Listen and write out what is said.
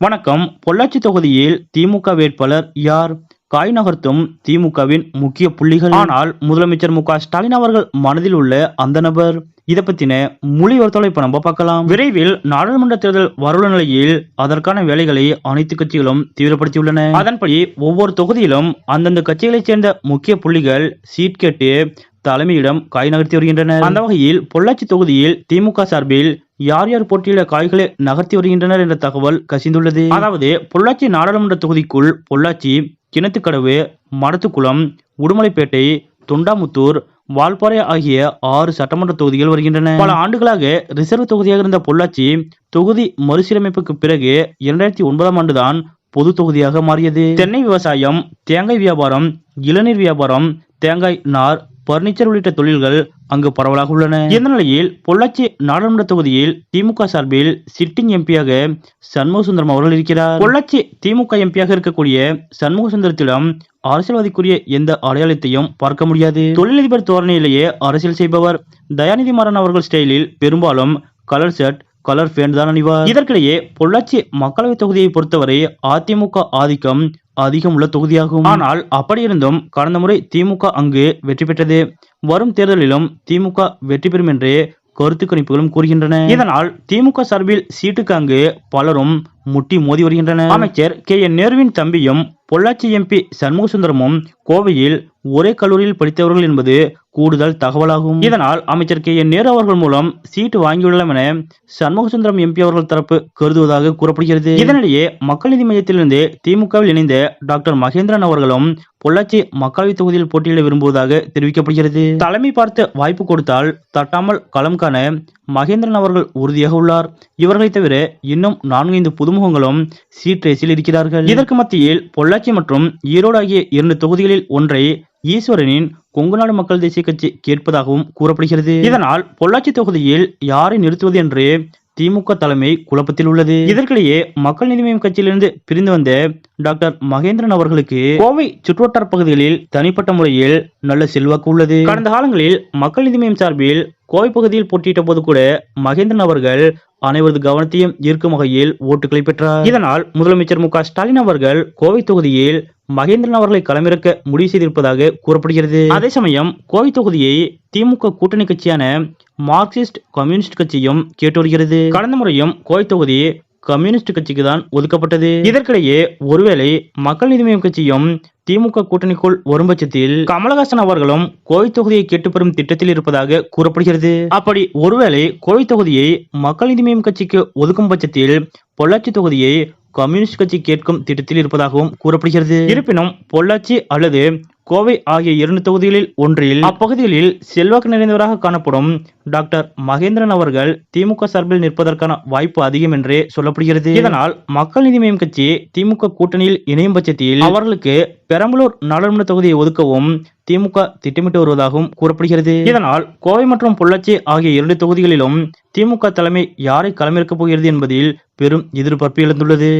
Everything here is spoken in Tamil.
வணக்கம். பொள்ளாச்சி தொகுதியில் திமுக வேட்பாளர் யார்? காய் நகர்த்தும் திமுகவின் முக்கிய புள்ளிகள். ஆனால் முதலமைச்சர் மு ஸ்டாலின் அவர்கள் மனதில் உள்ள அந்த நபர். இத பத்தின மொழி ஒருத்தலை இப்ப நம்ம பார்க்கலாம். விரைவில் நாடாளுமன்ற தேர்தல் வரவுள்ள நிலையில் அதற்கான வேலைகளை அனைத்து கட்சிகளும் தீவிரப்படுத்தியுள்ளன. அதன்படி ஒவ்வொரு தொகுதியிலும் அந்தந்த கட்சிகளைச் சேர்ந்த முக்கிய புள்ளிகள் சீட் கேட்டு தலைமையிடம் காய் நகர்த்தி வருகின்றனர். அந்த வகையில் பொள்ளாச்சி தொகுதியில் திமுக சார்பில் யார் யார் போட்டியிட காய்களை நகர்த்தி வருகின்றனர் என்ற தகவல் கசிந்துள்ளது. அதாவது பொள்ளாச்சி நாடாளுமன்ற தொகுதிக்குள் பொள்ளாச்சி கிணத்துக்கடவு மடத்துக்குளம் உடுமலைப்பேட்டை தொண்டாமுத்தூர் வால்பாறை ஆகிய ஆறு சட்டமன்ற தொகுதிகள் வருகின்றன. பல ஆண்டுகளாக ரிசர்வ் தொகுதியாக இருந்த பொள்ளாச்சி தொகுதி மறுசீரமைப்புக்கு பிறகு இரண்டாயிரத்தி ஒன்பதாம் ஆண்டுதான் பொது தொகுதியாக மாறியது. தென்னை விவசாயம் தேங்காய் வியாபாரம் இளநீர் வியாபாரம் தேங்காய் நார் பர்னிச்சர் உள்ளிட்ட தொழில்கள் அங்கு பரவலாக உள்ளன. இந்த நிலையில் பொள்ளாச்சி நாடாளுமன்ற தொகுதியில் திமுக சார்பில் சிட்டிங் எம்பியாக சண்முக சுந்தரம் அவர்கள் இருக்கிறார். பொள்ளாச்சி திமுக எம்பியாக இருக்கக்கூடிய சண்முக சுந்தரத்திடம் அரசியல்வாதிக்குரிய எந்த அடையாளத்தையும் பார்க்க முடியாது. தொழிலதிபர் தோரணையிலேயே அரசியல் செய்பவர் தயாநிதி மாறன் அவர்கள் ஸ்டைலில் பெரும்பாலும் கலர் ஷர்ட் கலர் பேண்ட் தான் அணிவார். இதற்கிடையே பொள்ளாச்சி மக்களவைத் தொகுதியை பொறுத்தவரை அதிமுக ஆதிக்கம் அதிகம் உள்ள தொகுதியாகும். ஆனால் அப்படியிருந்தும் கடந்த முறை திமுக அங்கு வெற்றி பெற்றது. வரும் தேர்தலிலும் திமுக வெற்றி பெறும் என்று கருத்து கணிப்புகளும் கூறுகின்றன. இதனால் திமுக சார்பில் சீட்டுக்கு அங்கு பலரும் முட்டி மோதி வருகின்றனர். அமைச்சர் கே என் நேருவின் தம்பியும் பொள்ளாச்சி எம்பி சண்முக சுந்தரமும் கோவையில் ஒரே கல்லூரியில் படித்தவர்கள் என்பது கூடுதல் தகவலாகும். இதனால் அமைச்சர் கே. என். நேரு அவர்கள் மூலம் சீட்டு வாங்கியுள்ளோம் என சண்முகசுந்தரம் எம்பி அவர்கள் தரப்பு கருதுவதாக கூறப்படுகிறது. இதனிடையே மக்கள் நீதி மையத்திலிருந்து திமுகவில் இணைந்த டாக்டர் மகேந்திரன் அவர்களும் பொள்ளாச்சி மக்களவை தொகுதியில் போட்டியிட விரும்புவதாக தெரிவிக்கப்படுகிறது. தலைமை பார்த்து வாய்ப்பு கொடுத்தால் தட்டாமல் களம் காண மகேந்திரன் அவர்கள் உறுதியாக உள்ளார். இவர்களை தவிர இன்னும் நான்கைந்து புதுமுகங்களும் சீட் ரேஸில் இருக்கிறார்கள். இதற்கு மத்தியில் பொள்ளாச்சி மற்றும் ஈரோடு ஆகிய இரண்டு தொகுதிகளில் ஒன்றை ஈஸ்வரனின் கொங்குநாடு மக்கள் தேசிய கட்சி கேட்பதாகவும் கூறப்படுகிறது. இதனால் பொள்ளாச்சி தொகுதியில் யாரை நிறுத்துவது என்று திமுக தலைமை குழப்பத்தில் உள்ளது. இதற்கிடையே மக்கள் நீதி மய்யம் கட்சியிலிருந்து பிரிந்து வந்த டாக்டர் மகேந்திரன் அவர்களுக்கு கோவை சுற்றுவட்டார பகுதிகளில் தனிப்பட்ட முறையில் நல்ல செல்வாக்கு உள்ளது. கடந்த காலங்களில் மக்கள் நீதி மய்யம் சார்பில் கோவை பகுதியில் போட்டியிட்ட போது கூட மகேந்திரன் அவர்கள் அனைவரது கவனத்தையும் ஈர்க்கும் வகையில் ஓட்டுகளை பெற்றார். இதனால் முதலமைச்சர் மு ஸ்டாலின் அவர்கள் கோவை தொகுதியில் மகேந்திரன் அவர்களை களமிறக்க முடிவு செய்திருப்பதாக கூறப்படுகிறது. அதே சமயம் கோவை தொகுதியை திமுக கூட்டணி கட்சியான மார்க்சிஸ்ட் கம்யூனிஸ்ட் கட்சியும் கேட்டு வருகிறது. கடந்த முறையும் கோவை தொகுதி கம்யூனிஸ்ட் கட்சிக்கு தான் ஒதுக்கப்பட்டது. இதற்கிடையே ஒருவேளை மக்கள் நீதி மய்யம் கட்சியும் திமுக கூட்டணிக்குள் வரும் பட்சத்தில் கமலஹாசன் அவர்களும் கோவை தொகுதியை கேட்டு பெறும் திட்டத்தில் இருப்பதாக கூறப்படுகிறது. அப்படி ஒருவேளை கோவை தொகுதியை மக்கள் நீதி மய்யம் கட்சிக்கு ஒதுக்கும் பட்சத்தில் பொள்ளாச்சி தொகுதியை கம்யூனிஸ்ட் கட்சி கேட்கும் திட்டத்தில் இருப்பதாகவும் கூறப்படுகிறது. இருப்பினும் பொள்ளாச்சி அல்லது கோவை ஆகிய இரண்டு தொகுதிகளில் ஒன்றில் அப்பகுதிகளில் செல்வாக்கு நிறைந்தவராக காணப்படும் டாக்டர் மகேந்திரன் அவர்கள் திமுக சார்பில் நிற்பதற்கான வாய்ப்பு அதிகம் என்றே சொல்லப்படுகிறது. இதனால் மக்கள் நீதி மய்யம் கட்சி திமுக கூட்டணியில் இணையும் பட்சத்தில் அவர்களுக்கு பெரம்பலூர் நாடாளுமன்ற தொகுதியை ஒதுக்கவும் திமுக திட்டமிட்டு வருவதாகவும் கூறப்படுகிறது. இதனால் கோவை மற்றும் பொள்ளாச்சி ஆகிய இரண்டு தொகுதிகளிலும் திமுக தலைமை யாரை களமிறக்கப் போகிறது என்பதில் பெரும் எதிர்பார்ப்பு எழுந்துள்ளது.